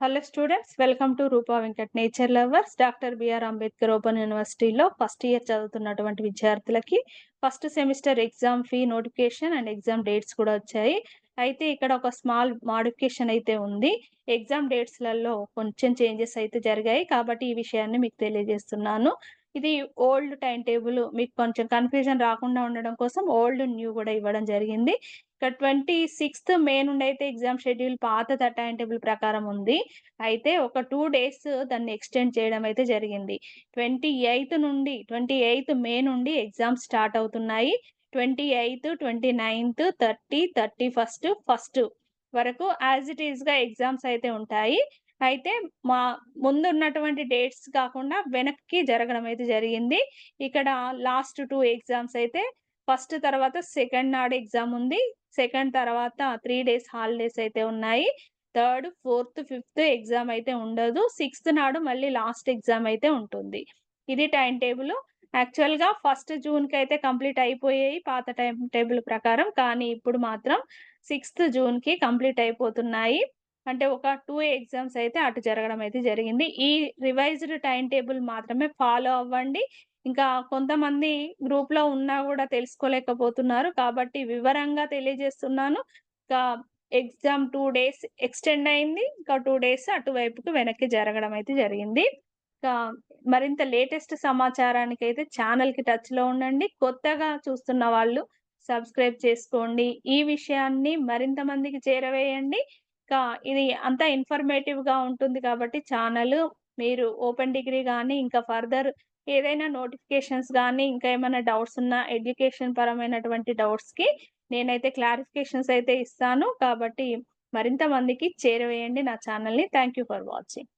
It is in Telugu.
Hello students welcome to Roopa Venkat nature lovers doctor B R Ambedkar open యూనివర్సిటీలో ఫస్ట్ ఇయర్ చదువుతున్నటువంటి విద్యార్థులకి first semester exam fee notification and exam dates కూడా వచ్చాయి. అయితే ఇక్కడ ఒక స్మాల్ మాడిఫికేషన్ అయితే ఉంది. ఎగ్జామ్ డేట్స్లలో కొంచెం చేంజెస్ అయితే జరిగాయి కాబట్టి ఈ విషయాన్ని మీకు తెలియజేస్తున్నాను. ఇది ఓల్డ్ టైం టేబుల్ మీకు కొంచెం కన్ఫ్యూజన్ రాకుండా ఉండడం కోసం ఓల్డ్ న్యూ కూడా ఇవ్వడం జరిగింది. ఇక్కడ ట్వంటీ సిక్స్త్ మే నుండి అయితే ఎగ్జామ్ షెడ్యూల్ పాత టైం టేబుల్ ప్రకారం ఉంది. అయితే ఒక టూ డేస్ దాన్ని ఎక్స్టెండ్ చేయడం అయితే జరిగింది. ట్వంటీ ఎయిత్ నుండి ట్వంటీ ఎయిత్ మే నుండి ఎగ్జామ్స్ స్టార్ట్ అవుతున్నాయి. Twenty eighth twenty ninth thirty thirty first first వరకు యాజ్ ఇట్ ఈస్గా ఎగ్జామ్స్ అయితే ఉంటాయి. అయితే మా ముందు ఉన్నటువంటి డేట్స్ కాకుండా వెనక్కి జరగడం అయితే జరిగింది. ఇక్కడ లాస్ట్ టూ ఎగ్జామ్స్ అయితే ఫస్ట్ తర్వాత సెకండ్ నాడు ఎగ్జామ్ ఉంది. సెకండ్ తర్వాత త్రీ డేస్ హాలిడేస్ అయితే ఉన్నాయి. థర్డ్ ఫోర్త్ ఫిఫ్త్ ఎగ్జామ్ అయితే ఉండదు. సిక్స్త్ నాడు మళ్ళీ లాస్ట్ ఎగ్జామ్ అయితే ఉంటుంది. ఇది టైం టేబుల్. యాక్చువల్గా ఫస్ట్ జూన్కి అయితే కంప్లీట్ అయిపోయాయి పాత టైం టేబుల్ ప్రకారం. కానీ ఇప్పుడు మాత్రం సిక్స్త్ జూన్కి కంప్లీట్ అయిపోతున్నాయి. అంటే ఒక టూ ఎగ్జామ్స్ అయితే అటు జరగడం అయితే జరిగింది. ఈ రివైజ్డ్ టైం టేబుల్ మాత్రమే ఫాలో అవ్వండి. ఇంకా కొంతమంది గ్రూప్లో ఉన్నా కూడా తెలుసుకోలేకపోతున్నారు. కాబట్టి వివరంగా తెలియజేస్తున్నాను. ఇంకా ఎగ్జామ్ టూ డేస్ ఎక్స్టెండ్ అయింది. ఇంకా టూ డేస్ అటువైపుకు వెనక్కి జరగడం అయితే జరిగింది. ఇంకా మరింత లేటెస్ట్ సమాచారానికి అయితే ఛానల్కి టచ్లో ఉండండి. కొత్తగా చూస్తున్న వాళ్ళు సబ్స్క్రైబ్ చేసుకోండి. ఈ విషయాన్ని మరింత మందికి చేరవేయండి. ఇంకా ఇది అంతా ఇన్ఫర్మేటివ్గా ఉంటుంది కాబట్టి ఛానల్ మీరు ఓపెన్ డిగ్రీ కానీ ఇంకా ఫర్దర్ ఏదైనా నోటిఫికేషన్స్ కానీ ఇంకా ఏమైనా డౌట్స్ ఉన్నా ఎడ్యుకేషన్ పరమైనటువంటి డౌట్స్కి నేనైతే క్లారిఫికేషన్స్ అయితే ఇస్తాను. కాబట్టి మరింత మందికి చేరవేయండి నా ఛానల్ని థ్యాంక్ యూ ఫర్ వాచింగ్